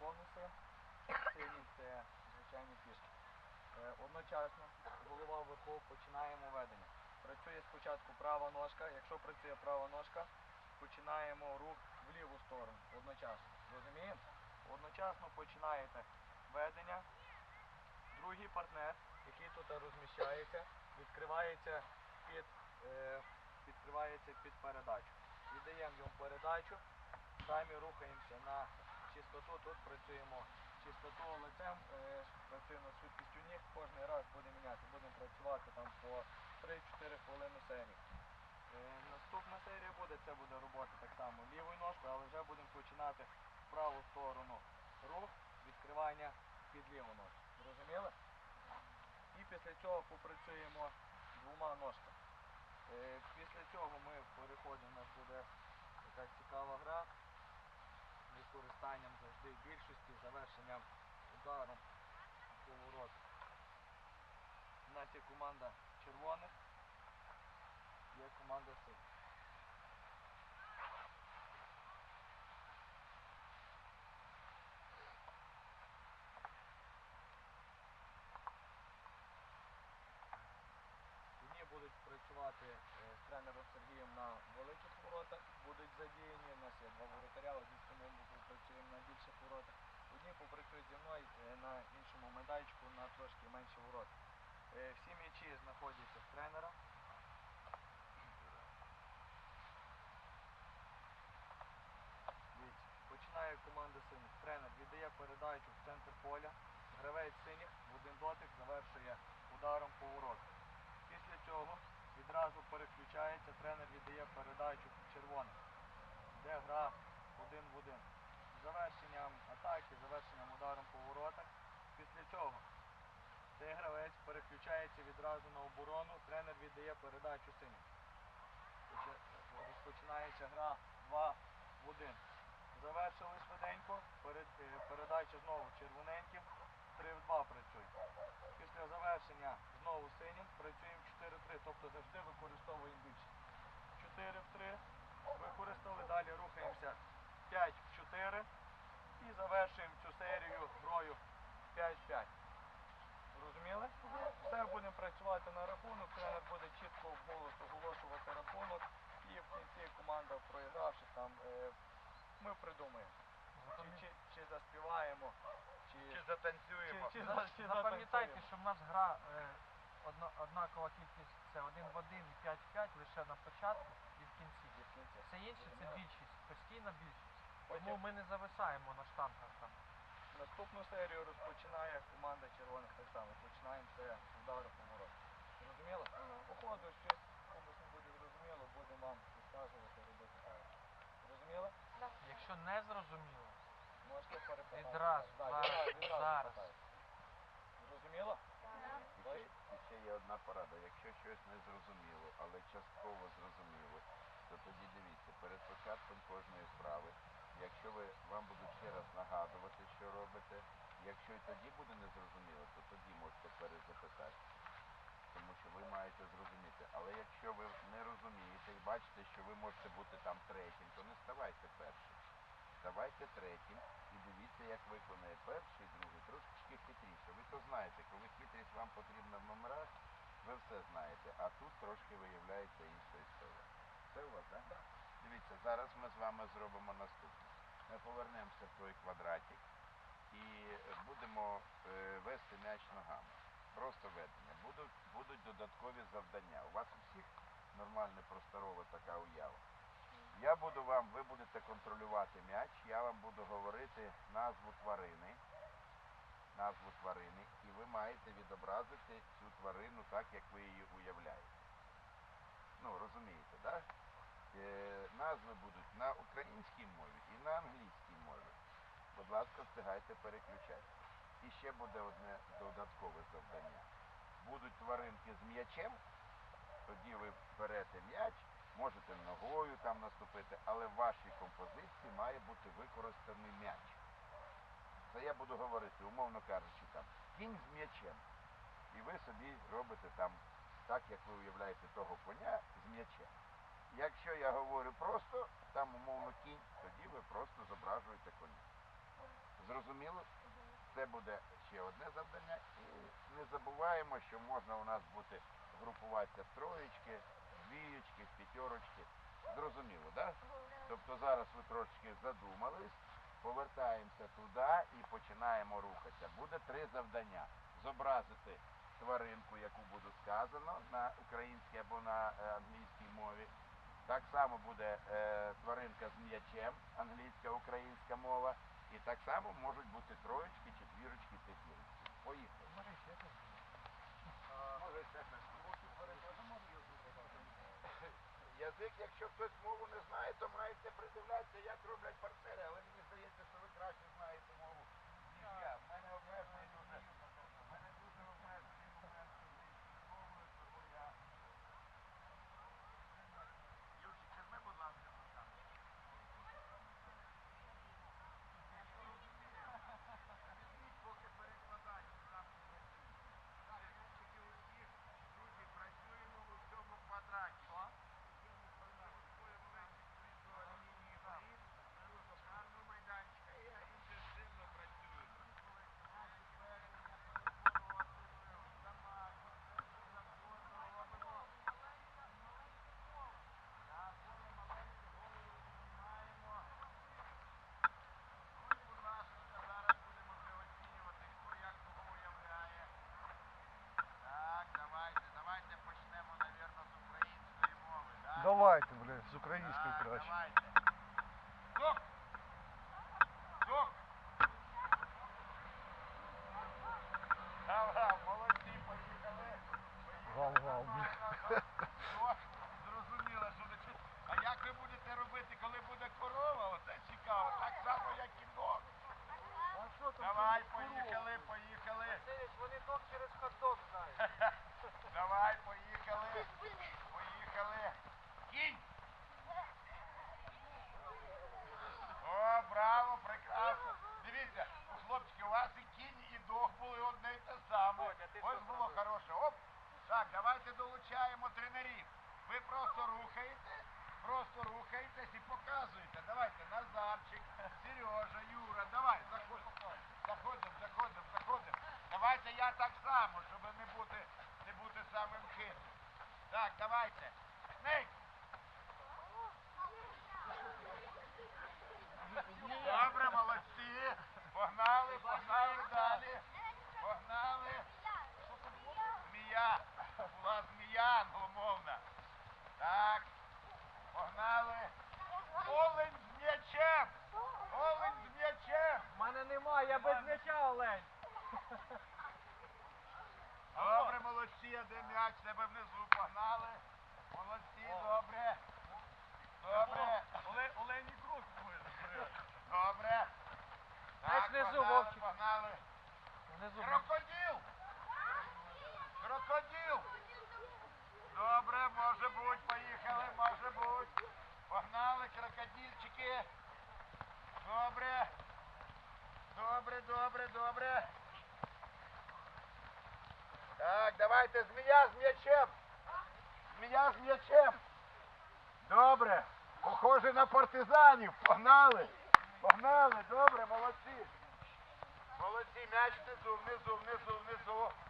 конуси, сині це звичайні пішки. Е, Одночасно голова вверху починаємо ведення. Працює спочатку права ножка. Якщо працює права ножка, починаємо рух в ліву сторону одночасно. Розуміємо? Одночасно починаєте ведення. Другий партнер, який тут розміщається, відкривається під, е, відкривається під передачу. Віддаємо йому передачу, самі рухаємося на чистоту. Тут працюємо чистоту лицем, е, працюємо з швидкістю ніг. Кожний раз будемо міняти. Будемо працювати там по 3-4 хвилини серії. Е, Наступна серія буде, це буде робота так само лівою ножкою, але вже будемо починати в праву сторону рух, відкривання під ліву ножку. Зрозуміли? І після цього попрацюємо двома ножками. Е, Після цього ми переходимо, у нас буде така цікава гра використанням завжди більшості, завершенням ударом поворот. У нас є команда червоних, є команда синіх. Будуть працювати е, з тренером Сергієм на великих воротах, будуть задіяні. У нас є два воротаря, одні з тому попрацюємо на більших воротах. Одні попрацюють зі мною е, на іншому майданчику на трошки менші ворота. Е, Всі м'ячі знаходяться в тренера. Починає команда синіх. Тренер віддає передачу в центр поля. Гравець синіх в один дотик завершує ударом по воротах. Після цього відразу переключається, тренер віддає передачу червоним, де гра один в один. Завершенням атаки, завершенням ударом по воротах. Після цього цей гравець переключається відразу на оборону, тренер віддає передачу синім. Розпочинається гра 2 в 1. Завершили швиденько, е, передача знову червоненьким, 3 в 2 працює. Після завершення знову синім працюємо 4-3, тобто завжди використовуємо більше. 4 в 3 використали, далі рухаємося 5 в 4 і завершуємо цю серію грою 5-5. Розуміли? Тепер будемо працювати на рахунок, тренер буде чітко в голос оголошувати рахунок і в кінці команда проігравши там е, ми придумаємо. Чи, чи, чи заспіваємо, чи, Чи затанцюємо? чи, чи, за- чи Запам'ятайте, що в нас гра е, одна, однакова кількість це 1 в 1 і 5 в 5 лише на початку і в кінці. І в кінці. Все інше це більшість, постійна більшість. Потім Тому ми не зависаємо на штангах там. наступну серію розпочинає команда червоних так само. Починаємо це удару поворот. Зрозуміло? По ходу щось комусь не буде зрозуміло, будемо вам підказувати, робити так. Зрозуміло? Якщо не зрозуміло, Можете перепитати. Відразу, Да, зараз, зараз. Зрозуміло? І ще, і ще є одна порада. Якщо щось не зрозуміло, але частково зрозуміло, то тоді дивіться, перед початком кожної вправи, якщо ви вам будуть ще раз нагадувати, що робите, якщо і тоді буде незрозуміло, то тоді можете перезапитати. Тому що ви маєте зрозуміти. Але якщо ви не розумієте і бачите, що ви можете бути там третім, то не ставайте першим. Ставайте третім і дивіться, як виконує перший, другий, трошки хитріше. Ви то знаєте, коли хитрість вам потрібна в номерах, ви все знаєте, а тут трошки виявляється інша історія. Це у вас, так? Дивіться, зараз ми з вами зробимо наступне. Ми повернемося в той квадратик і будемо е, вести м'яч ногами. Просто ведення. Будуть, будуть додаткові завдання. У вас у всіх нормальна просторова така уява. Я буду вам, ви будете контролювати м'яч, я вам буду говорити назву тварини, назву тварини, і ви маєте відобразити цю тварину так, як ви її уявляєте. Ну, розумієте, так? Е, назви будуть на українській мові і на англійській мові. Будь ласка, встигайте переключати. І ще буде одне додаткове завдання. Будуть тваринки з м'ячем, тоді ви берете м'яч, можете ногою там наступити, але в вашій композиції має бути використаний м'яч. Це я буду говорити, умовно кажучи, там кінь з м'ячем. І ви собі робите там так, як ви уявляєте того коня з м'ячем. Якщо я говорю просто, там умовно кінь, тоді ви просто зображуєте коня. Зрозуміло? Це буде ще одне завдання. І не забуваємо, що можна у нас бути групуватися троєчки, двієчки, п'ятерочки. Зрозуміло, так? Да? Тобто зараз ви трошки задумались, повертаємося туди і починаємо рухатися. Буде три завдання. Зобразити тваринку, яку буде сказано на українській або на е, англійській мові. Так само буде е, тваринка з м'ячем, англійська, українська мова. І так само можуть бути троєчки, четвірочки, п'ятірочки. Поїхали. Може ще щось. Язик, якщо хтось мову не знає, то маєте придивлятися, як роблять партнери, але мені здається, що ви краще знаєте мову, ніж я. В мене обмежений дуже. В мене дуже обмежений момент з англійською мовою, тому я. Юрчик, візьми, будь ласка, рука. Візьміть, поки перекладач сам не працює. Так, м'ячики у всіх. Друзі, працюємо у цьому квадраті. У цьому квадраті. До лінії воріт, до штрафного майданчика і інтенсивно працюємо. Наші звернення переконували Дамаку, законно робимо. Так, коли маленькі голову піднімаємо. Ну і, будь ласка, зараз будемо вже оцінювати, хто як кого уявляє. Так, давайте, давайте почнемо, навірно, з української мови, так? Давайте, блядь, з українською краще. Давайте. Стоп! Стоп! Гав-гав, молодці, поїхали. Гав-гав, Нормально. О, Зрозуміло, що ви чу- А як ви будете робити, коли буде корова? Оце цікаво. Так само, як і дог. А що там? Давай, за корова? поїхали, поїхали. Васильович, вони ток через хот-дог знають. Давай, поїхали. Поїхали. Кінь! О, браво, прекрасно. Дивіться, у хлопчики, у вас і кінь, і дог були одне і те саме. Бодя, ти Ось що було зробив? хороше. Оп. Так, давайте долучаємо тренерів. Ви просто рухаєте, просто рухаєтесь і показуєте. Давайте, Назарчик, Сережа, Юра, давай, заходимо. Заходимо, заходимо, заходимо. Давайте я так само, щоб не бути, не бути самим хитрим. Так, давайте. Снейк! Добре, молодці. Погнали, погнали далі. Погнали. Змія. Була змія англомовна. Так. Погнали. Олень з м'ячем. Олень з м'ячем. У мене немає, я без м'яча, Олень. Добре, молодці, де м'яч, тебе внизу погнали. Молодці, добре. Добре. Олені круг Добре. М'яч Так, внизу, погнали, Вовчик. Погнали. Внизу. Крокодил! Крокодил! Добре, може бути, поїхали, може бути. Погнали, крокодильчики. Добре. Добре, добре, добре. Так, давайте, змія з м'ячем. Змія з м'ячем. Добре. Похоже на партизанів. Погнали. Погнали, добре, молодці. Молодці, м'яч внизу, внизу, внизу, внизу.